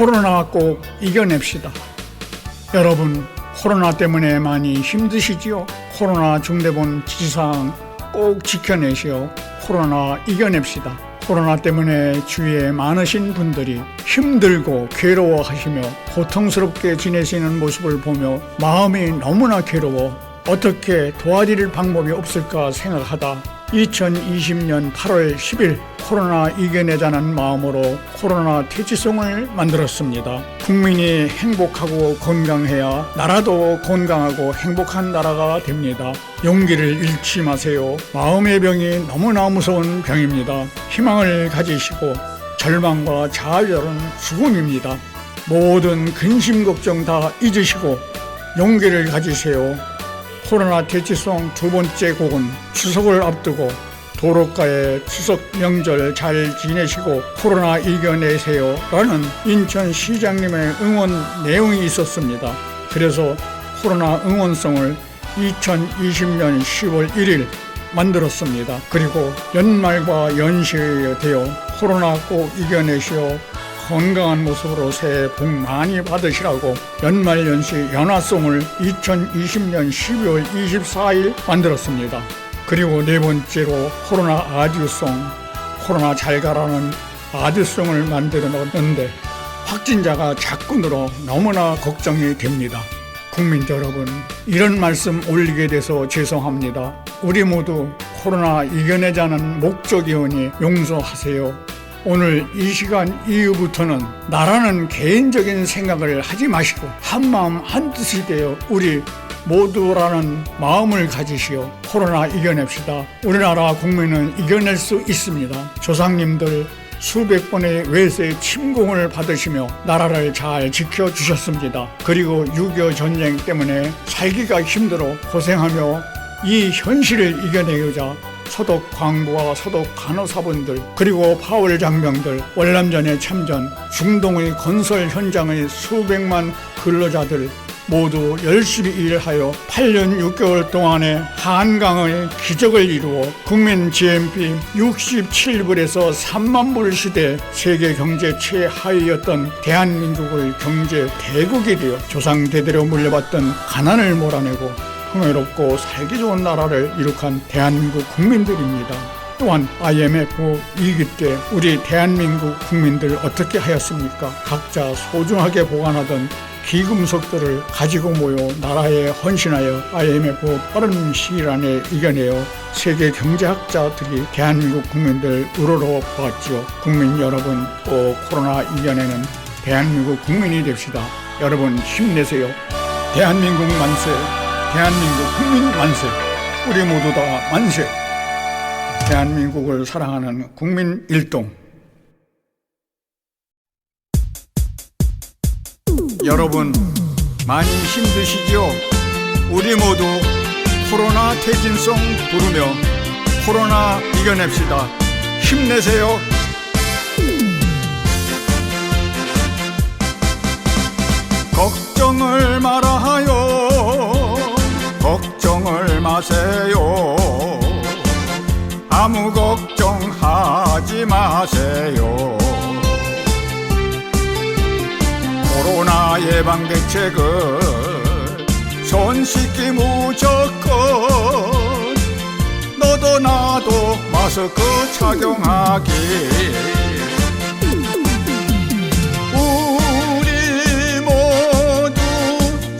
코로나 꼭 이겨냅시다. 여러분, 코로나 때문에 많이 힘드시지요? 코로나 중대본 지지사항 꼭 지켜내시오. 코로나 이겨냅시다. 코로나 때문에 주위에 많으신 분들이 힘들고 괴로워하시며 고통스럽게 지내시는 모습을 보며 마음이 너무나 괴로워 어떻게 도와드릴 방법이 없을까 생각하다 2020년 8월 10일 코로나 이겨내자는 마음으로 코로나 퇴치송을 만들었습니다. 국민이 행복하고 건강해야 나라도 건강하고 행복한 나라가 됩니다. 용기를 잃지 마세요. 마음의 병이 너무나 무서운 병입니다. 희망을 가지시고 절망과 좌절은 죽음입니다. 모든 근심 걱정 다 잊으시고 용기를 가지세요. 코로나 퇴치송 두 번째 곡은 추석을 앞두고 도로가에 추석 명절 잘 지내시고 코로나 이겨내세요 라는 인천시장님의 응원 내용이 있었습니다. 그래서 코로나 응원송을 2020년 10월 1일 만들었습니다. 그리고 연말과 연시에 되어 코로나 꼭 이겨내시오 건강한 모습으로 새해 복 많이 받으시라고 연말연시 연화송을 2020년 12월 24일 만들었습니다. 그리고 네 번째로 코로나 아듀송, 코로나 잘 가라는 아듀송을 만들었는데 확진자가 자꾸 늘어 너무나 걱정이 됩니다. 국민 여러분, 이런 말씀 올리게 돼서 죄송합니다. 우리 모두 코로나 이겨내자는 목적이오니 용서하세요. 오늘 이 시간 이후부터는 나라는 개인적인 생각을 하지 마시고 한마음 한뜻이 되어 우리 모두라는 마음을 가지시오. 코로나 이겨냅시다. 우리나라 국민은 이겨낼 수 있습니다. 조상님들 수백 번의 외세 침공을 받으시며 나라를 잘 지켜주셨습니다. 그리고 6.25 전쟁 때문에 살기가 힘들어 고생하며 이 현실을 이겨내고자 소독 광부와 소독 간호사분들 그리고 파월 장병들 월남전의 참전 중동의 건설 현장의 수백만 근로자들 모두 열심히 일하여 8년 6개월 동안의 한강의 기적을 이루어 국민 GNP 67불에서 3만 불 시대 세계 경제 최하위였던 대한민국을 경제 대국이 되어 조상 대대로 물려받던 가난을 몰아내고 풍요롭고 살기 좋은 나라를 이룩한 대한민국 국민들입니다. 또한 IMF 위기 때 우리 대한민국 국민들 어떻게 하였습니까? 각자 소중하게 보관하던 기금속들을 가지고 모여 나라에 헌신하여 IMF 빠른 시일 안에 이겨내어 세계 경제학자들이 대한민국 국민들 우러러 보았지요. 국민 여러분 또 코로나 이겨내는 대한민국 국민이 됩시다. 여러분 힘내세요. 대한민국 만세. 대한민국 국민 만세. 우리 모두 다 만세. 대한민국을 사랑하는 국민 일동. 여러분 많이 힘드시지요? 우리 모두 코로나 퇴진송 부르며 코로나 이겨냅시다. 힘내세요. 예방 대책을 손 씻기 무조건 너도 나도 마스크 착용하기. 우리 모두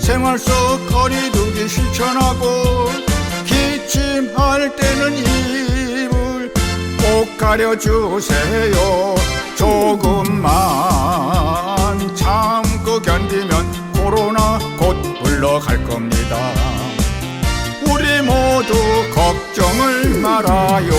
생활 속 거리두기 실천하고 기침할 때는 입을 꼭 가려주세요. 조금만 견디면 코로나 곧 물러갈 겁니다. 우리 모두 걱정을 말아요.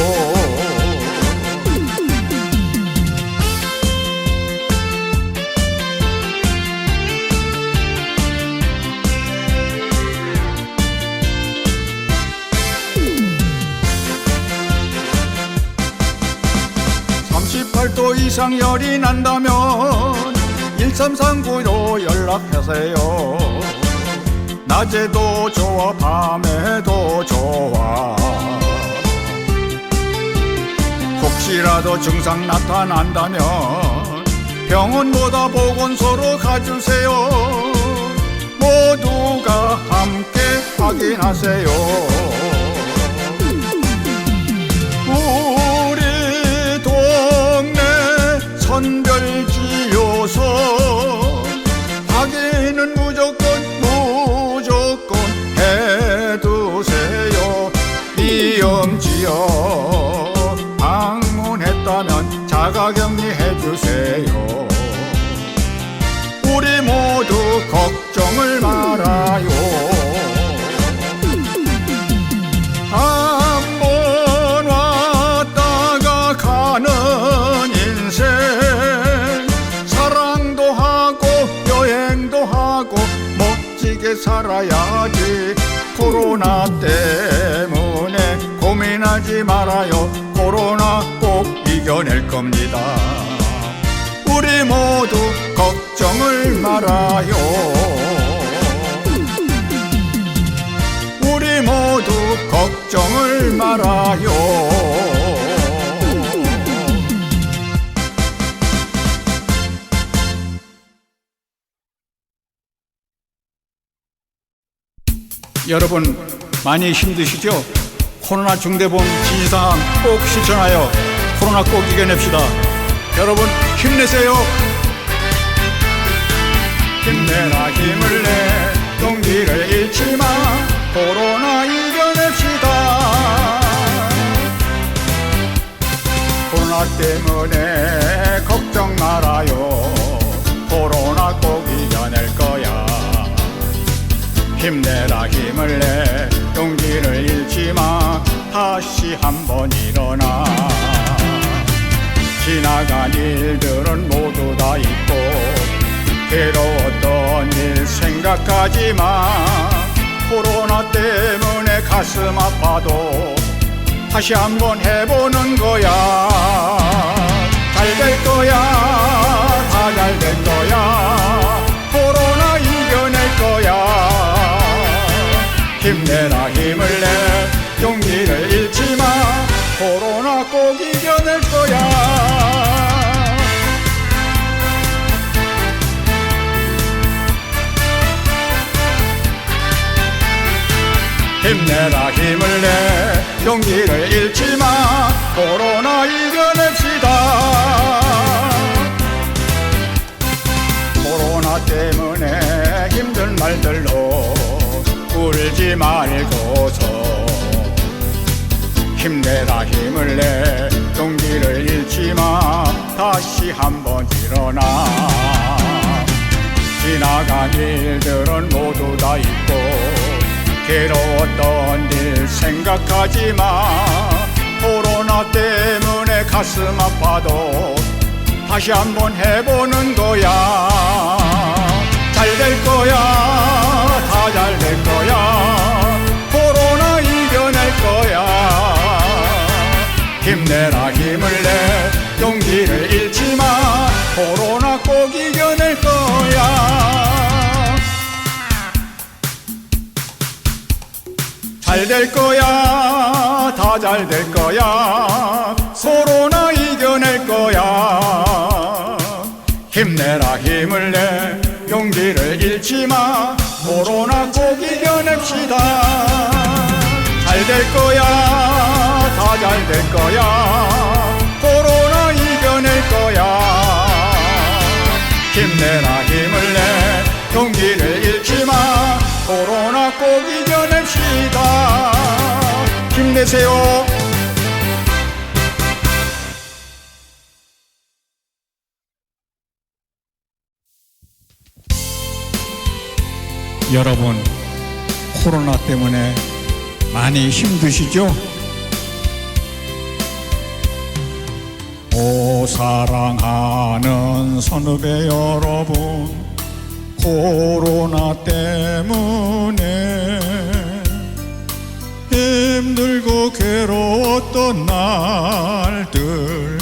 (38도) 이상 열이 난다면 (1339로) 연락하세요. 낮에도 좋아 밤에도 좋아. 혹시라도 증상 나타난다면 병원보다 보건소로 가주세요. 모두가 함께 확인하세요. 우리 동네 선별진료소 지역 방문했다면 자가격리 해 주세요. 우리 모두 걱정을 말아요. 한 번 왔다가 가는 인생. 사랑도 하고 여행도 하고 멋지게 살아야지. 코로나 때문에 고민하지 말아요. 코로나 꼭 이겨낼 겁니다. 우리 모두 걱정을 말아요. 우리 모두 걱정을 말아요. 여러분 많이 힘드시죠? 코로나 중대보험 지지사항 꼭 실천하여 코로나 꼭 이겨냅시다. 여러분 힘내세요. 힘내라 힘을 내. 용기를 잃지 마. 코로나 이겨냅시다. 코로나 때문에 걱정 말아요. 코로나 꼭 이겨낼 거야. 힘내라 힘을 내. 용기를 잃지 마 다시 한번 일어나. 지나간 일들은 모두 다 잊고 괴로웠던 일 생각하지 마 코로나 때문에 가슴 아파도 다시 한번 해보는 거야. 잘 될 거야. 다 잘 될 거야 내라 힘을 내. 용기를 잃지 마. 코로나 이겨냅시다. 코로나 때문에 힘든 말들로 울지 말고서. 힘내라 힘을 내. 용기를 잃지 마. 다시 한번 일어나. 지나간 일들은 모두 다 잊고 괴로웠던 일 생각하지 마. 코로나 때문에 가슴 아파도 다시 한번 해보는 거야. 잘 될 거야. 다 잘 될 거야. 코로나 이겨낼 거야. 힘내라 힘을 내. 용기를 잃지 마. 코로나 잘 될 거야 다 잘 될 거야. 코로나 이겨낼 거야. 힘내라 힘을 내. 용기를 잃지 마. 코로나 꼭 이겨냅시다. 잘 될 거야 다 잘 될 거야. 코로나 이겨낼 거야. 힘내라 힘을 내. 용기를 잃지 마. 코로나 꼭 이겨 냅시다 힘내세요 여러분 코로나 때문에 많이 힘드시죠? 오 사랑하는 선후배 여러분 코로나 때문에 괴로웠던 날들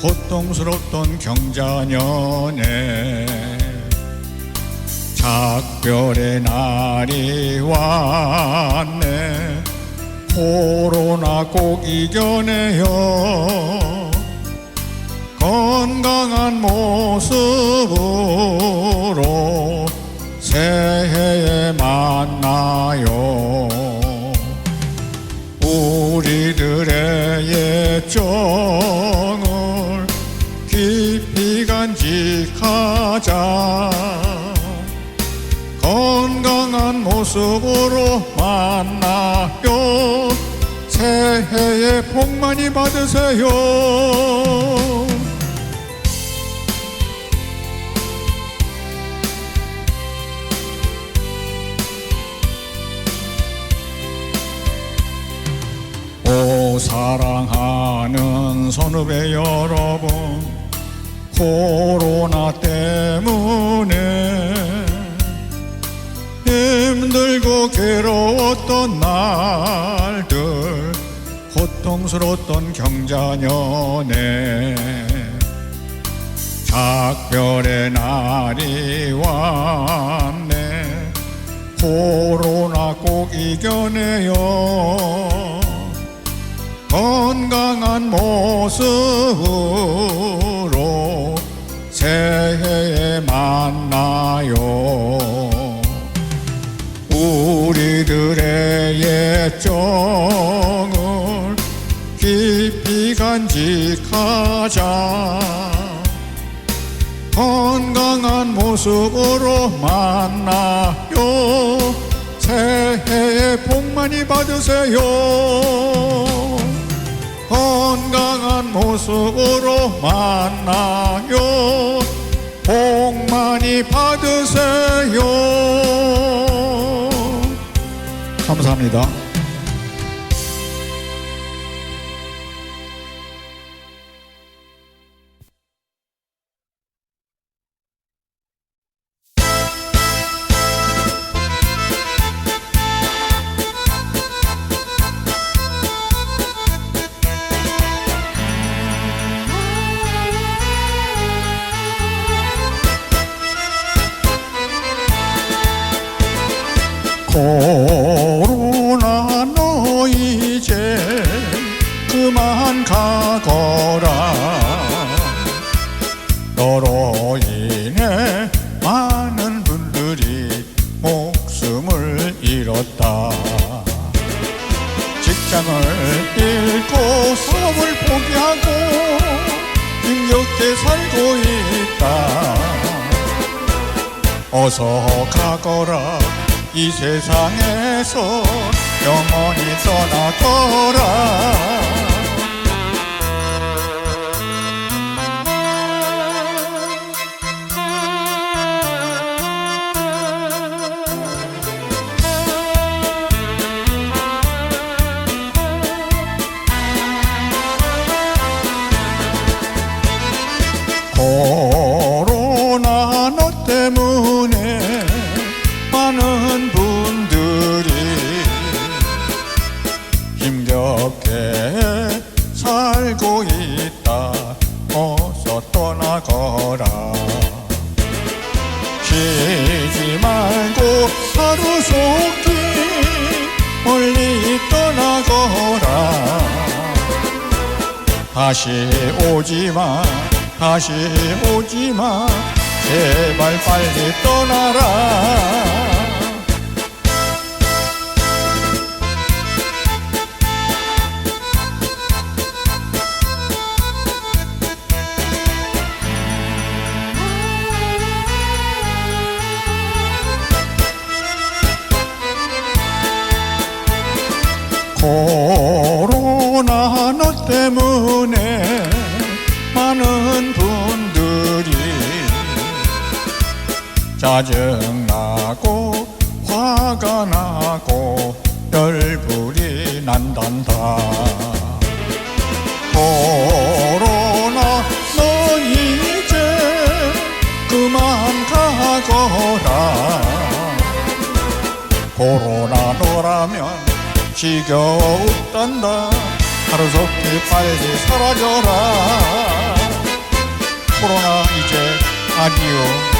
고통스럽던 경자년에. 작별의 날이 왔네. 코로나 꼭 이겨내요. 건강한 모습으로 새해에 만나요. 우리들의 예정을 깊이 간직하자. 건강한 모습으로 만나요 새해에 복 많이 받으세요. 사랑하는 선후배 여러분 코로나 때문에 힘들고 괴로웠던 날들 고통스러웠던 경자년에 작별의 날이 왔네. 코로나 꼭 이겨내요 건강한 모습으로 새해에 만나요. 우리들의 예정을 깊이 간직하자. 건강한 모습으로 만나요. 새해에 복 많이 받으세요 건강한 모습으로 만나요. 복 많이 받으세요. 감사합니다 어서 가거라. 이 세상에서 영원히 떠나거라 나거라. 쉬지 말고 하루 속히 멀리 떠나거라. 다시 오지마 다시 오지마. 제발 빨리 떠나라 코로나 너라면 지겨웠단다. 하루속히 빨리 사라져라. 코로나 이제 아니요